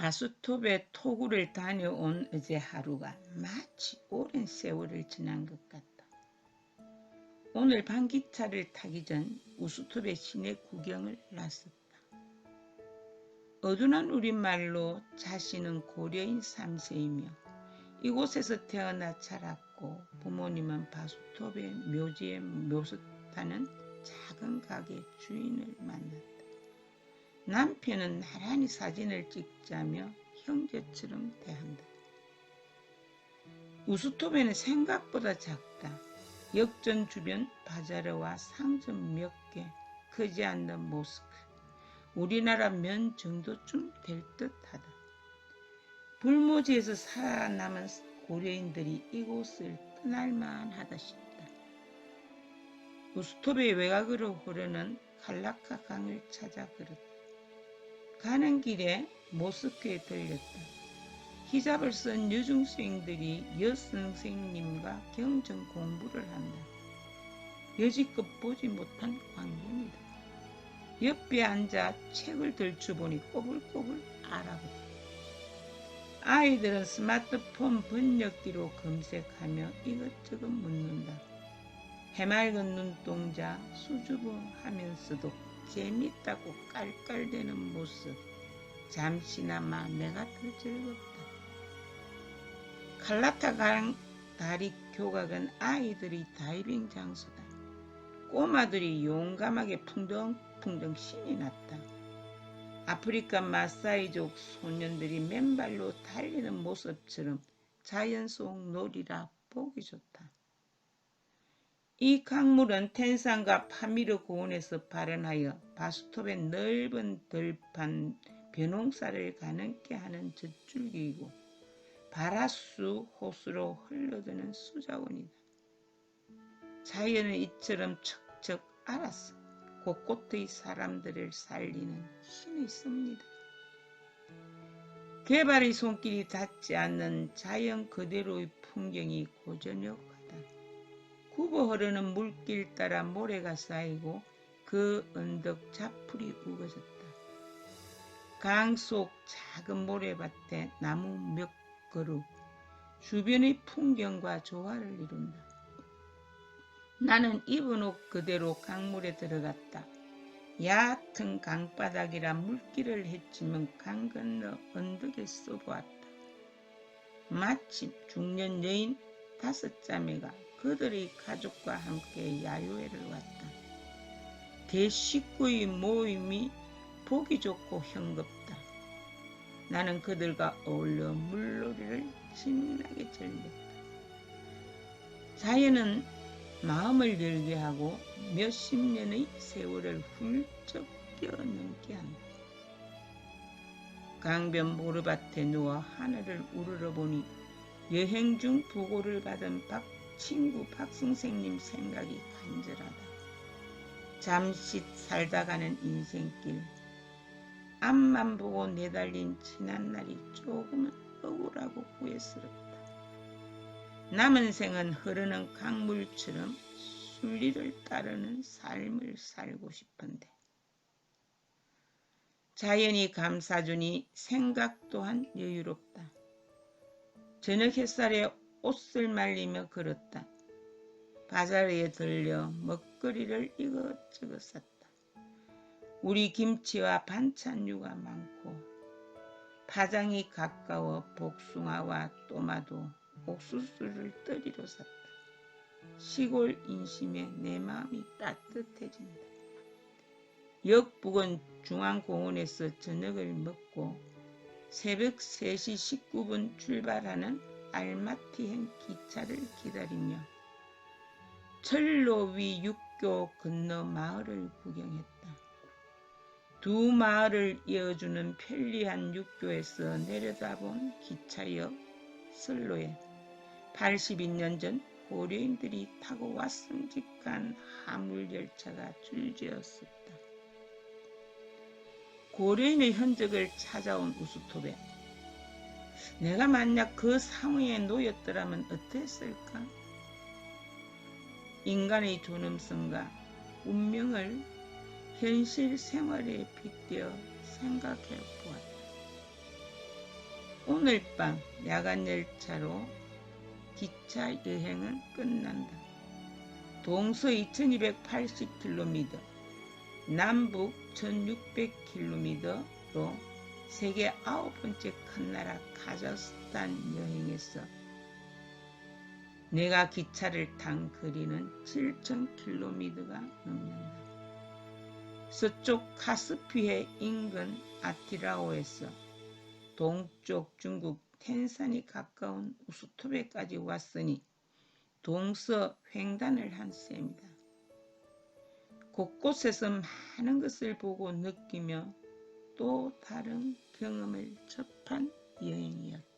바수톱에 토구를 다녀온 어제 하루가 마치 오랜 세월을 지난 것 같다. 오늘 반기차를 타기 전 우수톱의 시내 구경을 났었다. 어둔한 우리말로 자신은 고려인 3세이며 이곳에서 태어나 자랐고 부모님은 바수톱의 묘지에 묘수타는 작은 가게 주인을 만났다. 남편은 나란히 사진을 찍자며 형제처럼 대한다. 우수톱에는 생각보다 작다. 역전 주변 바자르와 상점 몇 개, 크지 않는 모스크, 우리나라 면 정도쯤 될 듯하다. 불모지에서 살아남은 고려인들이 이곳을 떠날만 하다 싶다. 우스톱의 외곽으로 흐르는 칼라카 강을 찾아 걸었다. 가는 길에 모스크에 들렸다. 히잡을 쓴 여중생들이 여선생님과 경전 공부를 한다. 여지껏 보지 못한 광경이다. 옆에 앉아 책을 들추보니 꼬불꼬불 알아보다. 아이들은 스마트폰 번역기로 검색하며 이것저것 묻는다. 해맑은 눈동자 수줍어 하면서도 재밌다고 깔깔대는 모습 잠시나마 내가 더 즐겁다. 칼라타 강 다리 교각은 아이들이 다이빙 장소다. 꼬마들이 용감하게 풍덩풍덩 신이 났다. 아프리카 마사이족 소년들이 맨발로 달리는 모습처럼 자연 속 놀이라 보기 좋다. 이 강물은 텐산과 파미르 고원에서 발현하여 바수톱의 넓은 들판 벼농사를 가능케 하는 젖줄기이고 바라수 호수로 흘러드는 수자원이다. 자연은 이처럼 척척 알았어. 곳곳의 사람들을 살리는 힘이 있습니다. 개발의 손길이 닿지 않는 자연 그대로의 풍경이 고전역하다. 굽어 흐르는 물길 따라 모래가 쌓이고 그 언덕 자풀이 우거졌다. 강 속 작은 모래밭에 나무 몇 그루 주변의 풍경과 조화를 이룬다. 나는 입은 옷 그대로 강물에 들어갔다. 얕은 강바닥이라 물길을 헤치면 강 건너 언덕에 써보았다. 마침 중년 여인 다섯 자매가 그들의 가족과 함께 야유회를 왔다. 대식구의 모임이 보기 좋고 흥겁다. 나는 그들과 어울려 물놀이를 신나게 즐겼다. 자연은 마음을 열게 하고 몇십 년의 세월을 훌쩍 뛰어넘게 한다. 강변 모르밭에 누워 하늘을 우러러 보니 여행 중 부고를 받은 박 친구 박 선생님 생각이 간절하다. 잠시 살다 가는 인생길 앞만 보고 내달린 지난 날이 조금은 억울하고 후회스럽다. 남은 생은 흐르는 강물처럼 순리를 따르는 삶을 살고 싶은데 자연이 감싸주니 생각 또한 여유롭다. 저녁 햇살에 옷을 말리며 걸었다. 바자르에 들려 먹거리를 이것저것 샀다. 우리 김치와 반찬류가 많고 파장이 가까워 복숭아와 또마도 옥수수를 떠리로 샀다. 시골 인심에 내 마음이 따뜻해진다. 역 부근 중앙공원에서 저녁을 먹고 새벽 3시 19분 출발하는 알마티행 기차를 기다리며 철로 위 육교 건너 마을을 구경했다. 두 마을을 이어주는 편리한 육교에서 내려다본 기차역 선로에 82년 전 고려인들이 타고 왔음직한 화물열차가 줄지었었다. 고려인의 흔적을 찾아온 우수톱에 내가 만약 그 상황에 놓였더라면 어땠을까? 인간의 존엄성과 운명을 현실 생활에 빗대어 생각해 보았다. 오늘 밤 야간 열차로 기차 여행은 끝난다. 동서 2280km, 남북 1600km로 세계 아홉 번째 큰 나라 카자흐스탄 여행에서 내가 기차를 탄 거리는 7000km가 넘는다. 서쪽 카스피해 인근 아티라오에서 동쪽 중국 텐산이 가까운 우스토베까지 왔으니 동서 횡단을 한 셈이다. 곳곳에서 많은 것을 보고 느끼며 또 다른 경험을 접한 여행이었다.